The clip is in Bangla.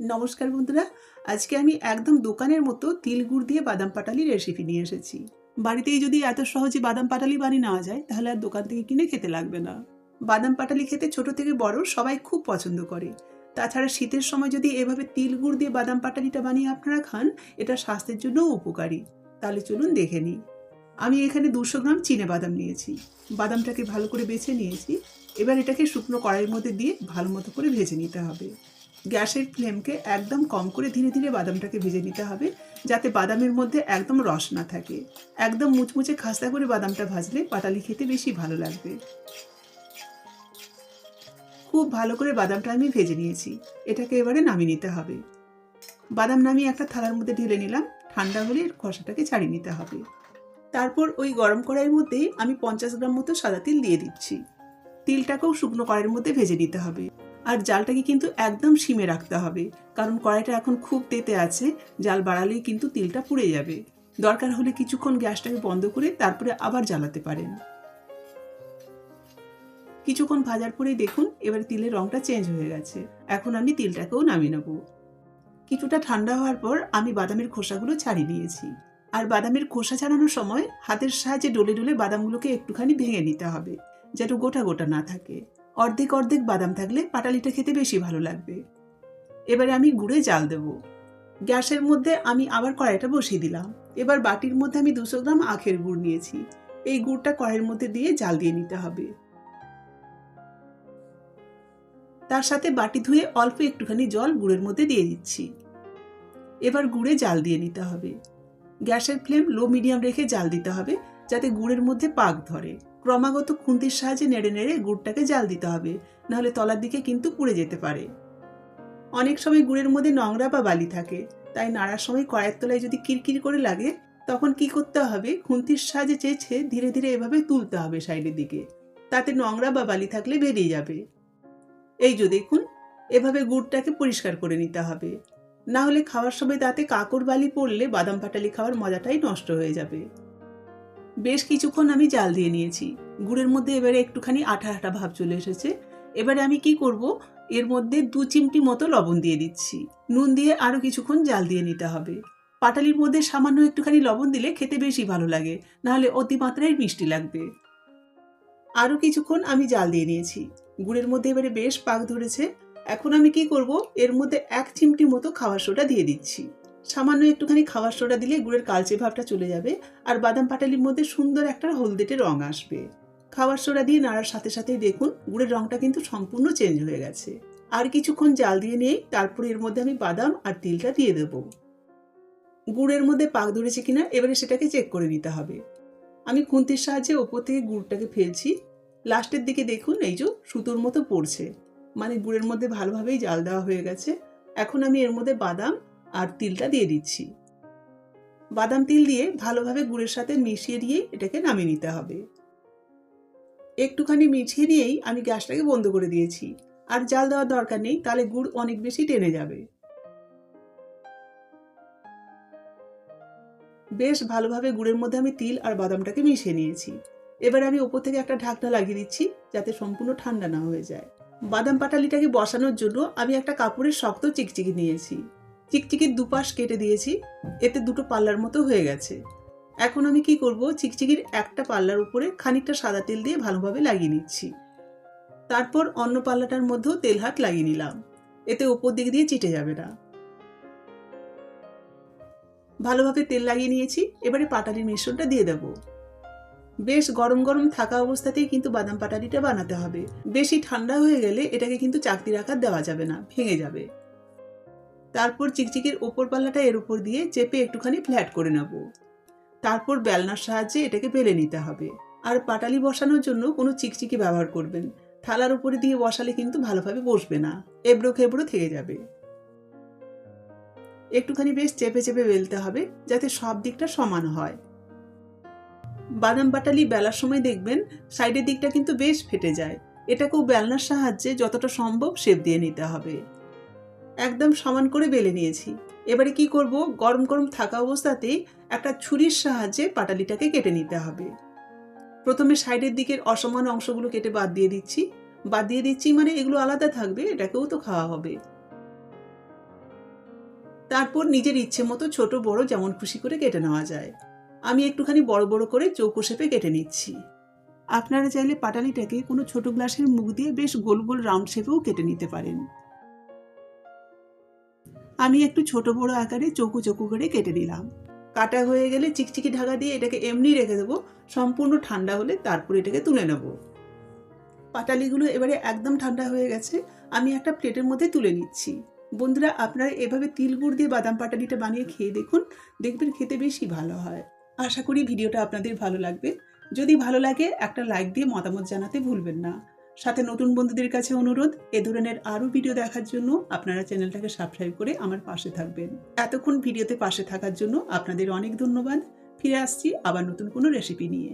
নমস্কার বন্ধুরা, আজকে আমি একদম দোকানের মতো তিল গুড় দিয়ে বাদাম পাটালি রেসিপি নিয়ে এসেছি। বাড়িতেই যদি এত সহজে বাদাম পাটালি বানিয়ে নেওয়া যায়, তাহলে আর দোকান থেকে কিনে খেতে লাগবে না। বাদাম পাটালি খেতে ছোট থেকে বড় সবাই খুব পছন্দ করে। তাছাড়া শীতের সময় যদি এভাবে তিল গুড় দিয়ে বাদাম পাটালিটা বানিয়ে আপনারা খান, এটা স্বাস্থ্যের জন্যও উপকারী। তাহলে চলুন দেখে নিই। আমি এখানে দুশো গ্রাম চিনে বাদাম নিয়েছি। বাদামটাকে ভালো করে বেছে নিয়েছি। এবার এটাকে শুকনো কড়াইয়ের মধ্যে দিয়ে ভালো মতো করে ভেজে নিতে হবে। গ্যাসের ফ্লেমকে একদম কম করে ধীরে ধীরে বাদামটাকে ভেজে নিতে হবে, যাতে বাদামের মধ্যে একদম রস না থাকে। একদম মুচমুচে খাস্তা করে বাদামটা ভাজলে পাটালি খেতে বেশি ভালো লাগবে। খুব ভালো করে বাদামটা আমি ভেজে নিয়েছি, এটাকে এবারে নামিয়ে নিতে হবে। বাদাম নামিয়ে একটা থালার মধ্যে ঢেলে নিলাম, ঠান্ডা হলে খসাটাকে ছাড়িয়ে নিতে হবে। তারপর ওই গরম কড়াইয়ের মধ্যেই আমি পঞ্চাশ গ্রাম মতো সাদা তিল দিয়ে দিচ্ছি। তিলটাকেও শুকনো কড়াইয়ের মধ্যে ভেজে নিতে হবে। আর জালটাকে কিন্তু একদম সিমে রাখতে হবে। কারণ কড়াইটা এখন খুব তেতে আছে, জাল বাড়ালেই কিন্তু তিলটা পুড়ে যাবে। দরকার হলে কিছুক্ষণ গ্যাসটাকে বন্ধ করে তারপরে আবার জ্বালাতে পারেন। কিছুক্ষণ ভাজার পরেই দেখুন, এবার তিলের রংটা চেঞ্জ হয়ে গেছে। এখন আমি তিলটাকেও নামিয়ে নেব। কিছুটা ঠান্ডা হওয়ার পর আমি বাদামের খোসাগুলো ছাড়িয়ে নিয়েছি। আর বাদামের খোসা ছাড়ানোর সময় হাতের সাহায্যে ডলে ডলে বাদামগুলোকে একটুখানি ভেঙে নিতে হবে যেন গোটা গোটা না থাকে। অর্ধেক অর্ধেক বাদাম থাকলে পাটালিটা খেতে বেশি ভালো লাগবে। এবারে আমি গুড়ে জাল দেব। গ্যাসের মধ্যে আমি আবার কড়াইটা বসিয়ে দিলাম। এবার বাটির মধ্যে আমি দুশো গ্রাম আখের গুড় নিয়েছি। এই গুড়টা কড়াইয়ের মধ্যে দিয়ে জাল দিয়ে নিতে হবে। তার সাথে বাটি ধুয়ে অল্প একটুখানি জল গুড়ের মধ্যে দিয়ে দিচ্ছি। এবার গুড়ে জাল দিয়ে নিতে হবে। গ্যাসের ফ্লেম লো মিডিয়াম রেখে জাল দিতে হবে যাতে গুড়ের মধ্যে পাক ধরে। ক্রমাগত খুন্তির সাহায্যে নেড়ে নেড়ে গুড়টাকে জাল দিতে হবে, নাহলে তলার দিকে কিন্তু পুড়ে যেতে পারে। অনেক সময় গুড়ের মধ্যে নোংরা বা বালি থাকে, তাই নাড়ার সময় কড়াইয়ের তলায় যদি কিরকির করে লাগে, তখন কি করতে হবে? খুন্তির সাহায্যে চেয়েছে ধীরে ধীরে এভাবে তুলতে হবে সাইডের দিকে, তাতে নোংরা বা বালি থাকলে বেরিয়ে যাবে। এই যে দেখুন, এভাবে গুড়টাকে পরিষ্কার করে নিতে হবে। না হলে খাওয়ার সময় তাতে কাকর বালি পড়লে বাদাম পাটালি খাওয়ার মজাটাই নষ্ট হয়ে যাবে। বেশ কিছুক্ষণ আমি জাল দিয়ে নিয়েছি। গুড়ের মধ্যে এবারে একটুখানি আঠা আঠা ভাব চলে এসেছে। এবারে আমি কি করব? এর মধ্যে দু চিমটি মতো লবণ দিয়ে দিচ্ছি। নুন দিয়ে আরও কিছুক্ষণ জাল দিয়ে নিতে হবে। পাটালির মধ্যে সামান্য একটুখানি লবণ দিলে খেতে বেশি ভালো লাগে, নাহলে অতিমাত্রায় মিষ্টি লাগবে। আরও কিছুক্ষণ আমি জাল দিয়ে নিয়েছি। গুড়ের মধ্যে এবারে বেশ পাক ধরেছে। এখন আমি কি করব? এর মধ্যে এক চিমটি মতো খাওয়ার সোডা দিয়ে দিচ্ছি। সামান্য একটুখানি খাওয়ার সোডা দিলে গুড়ের কালচে ভাবটা চলে যাবে আর বাদাম পাটালির মধ্যে সুন্দর একটা হলদেটে রং আসবে। খাওয়ার সোডা দিয়ে নাড়ার সাথে সাথেই দেখুন গুড়ের রংটা কিন্তু সম্পূর্ণ চেঞ্জ হয়ে গেছে। আর কিছুক্ষণ জাল দিয়ে নিয়ে তারপরে এর মধ্যে আমি বাদাম আর তিলটা দিয়ে দেব। গুড়ের মধ্যে পাক ধরেছে কিনা এবারে সেটাকে চেক করে নিতে হবে। আমি খুন্তির সাহায্যে ওপর থেকে গুড়টাকে ফেলছি। লাস্টের দিকে দেখুন এই যে সুতোর মতো পড়ছে। মানে গুড়ের মধ্যে ভালোভাবেই জাল দেওয়া হয়ে গেছে। এখন আমি এর মধ্যে বাদাম আর তিলটা দিয়ে দিচ্ছি। বাদাম তিল দিয়ে ভালোভাবে গুড়ের সাথে মিশিয়ে দিয়ে এটাকে নামিয়ে নিতে হবে। একটুখানি মিশিয়ে দিয়েই আমি গ্যাসটাকে বন্ধ করে দিয়েছি। আর জাল দেওয়ার দরকার নেই, তাহলে গুড় অনেক বেশি টেনে যাবে। বেশ ভালোভাবে গুড়ের মধ্যে আমি তিল আর বাদামটাকে মিশিয়ে নিয়েছি। এবার আমি ওপর থেকে একটা ঢাকনা লাগিয়ে দিচ্ছি, যাতে সম্পূর্ণ ঠান্ডা না হয়ে যায়। বাদাম পাটালিটাকে বসানোর জন্য আমি একটা কাপড়ের শক্ত চিকচিকি নিয়েছি। চিকচিকির দুপাশ কেটে দিয়েছি, এতে দুটো পাল্লার মতো হয়ে গেছে। এখন আমি কি করব, চিকচিকির একটা পাল্লার উপরে খানিকটা সাদা তেল দিয়ে ভালোভাবে লাগিয়ে নিচ্ছি। তারপর অন্য পাল্লাটার মধ্যেও তেল হাত লাগিয়ে নিলাম, এতে ওপর দিক দিয়ে চিটে যাবে না। ভালোভাবে তেল লাগিয়ে নিয়েছি, এবারে পাটালির মিশ্রণটা দিয়ে দেব। বেশ গরম গরম থাকা অবস্থাতেই কিন্তু বাদাম পাটালিটা বানাতে হবে। বেশি ঠান্ডা হয়ে গেলে এটাকে কিন্তু চাকতির আকার দেওয়া যাবে না, ভেঙে যাবে। তারপর চিকচিকির ওপর পাল্লাটা এর উপর দিয়ে চেপে একটুখানি ফ্ল্যাট করে নেব। তারপর বেলনার সাহায্যে এটাকে বেলে নিতে হবে। আর পাটালি বসানোর জন্য কোনো চিকচিকি ব্যবহার করবেন। থালার উপরে দিয়ে বসালে কিন্তু ভালোভাবে বসবে না। এবড়ো খেবড়ো থেকে যাবে। একটুখানি বেশ চেপে চেপে বেলতে হবে যাতে সব দিকটা সমান হয়। বাদাম পাটালি বেলার সময় দেখবেন সাইডের দিকটা কিন্তু বেশ ফেটে যায়। এটাকেও বেলনার সাহায্যে যতটা সম্ভব শেপ দিয়ে নিতে হবে। একদম সমান করে বেলে নিয়েছি। এবারে কি করব? গরম গরম থাকা অবস্থাতেই একটা ছুরির সাহায্যে পাটালিটাকে কেটে নিতে হবে। প্রথমে সাইডের দিকের অসমান অংশগুলো কেটে বাদ দিয়ে দিচ্ছি। বাদ দিয়ে দিচ্ছি মানে এগুলো আলাদা থাকবে, এটাকেও তো খাওয়া হবে। তারপর নিজের ইচ্ছে মতো ছোট, বড় যেমন খুশি করে কেটে নেওয়া যায়। আমি একটুখানি বড় বড় করে চৌকো শেপে কেটে নিচ্ছি। আপনারা চাইলে পাটালিটাকে কোনো ছোট গ্লাসের মুখ দিয়ে বেশ গোল গোল রাউন্ড শেপেও কেটে নিতে পারেন। আমি একটু ছোট বড় আকারে চৌকো চৌকো করে কেটে নিলাম। কাটা হয়ে গেলে চিকচিকি ঢাকা দিয়ে এটাকে এমনি রেখে দেবো। সম্পূর্ণ ঠান্ডা হলে তারপর এটাকে তুলে নেব। পাটালিগুলো এবারে একদম ঠান্ডা হয়ে গেছে। আমি একটা প্লেটের মধ্যে তুলে নিচ্ছি। বন্ধুরা, আপনারা এভাবে তিল গুড় দিয়ে বাদাম পাটালিটা বানিয়ে খেয়ে দেখুন। দেখবেন খেতে বেশি ভালো হয়। আশা করি ভিডিওটা আপনাদের ভালো লাগবে। যদি ভালো লাগে, একটা লাইক দিয়ে মতামত জানাতে ভুলবেন না। সাথে নতুন বন্ধুদের কাছে অনুরোধ, এ ধরনের আরও ভিডিও দেখার জন্য আপনারা চ্যানেলটাকে সাবস্ক্রাইব করে আমার পাশে থাকবেন। এতক্ষণ ভিডিওতে পাশে থাকার জন্য আপনাদের অনেক ধন্যবাদ। ফিরে আসছি আবার নতুন কোনো রেসিপি নিয়ে।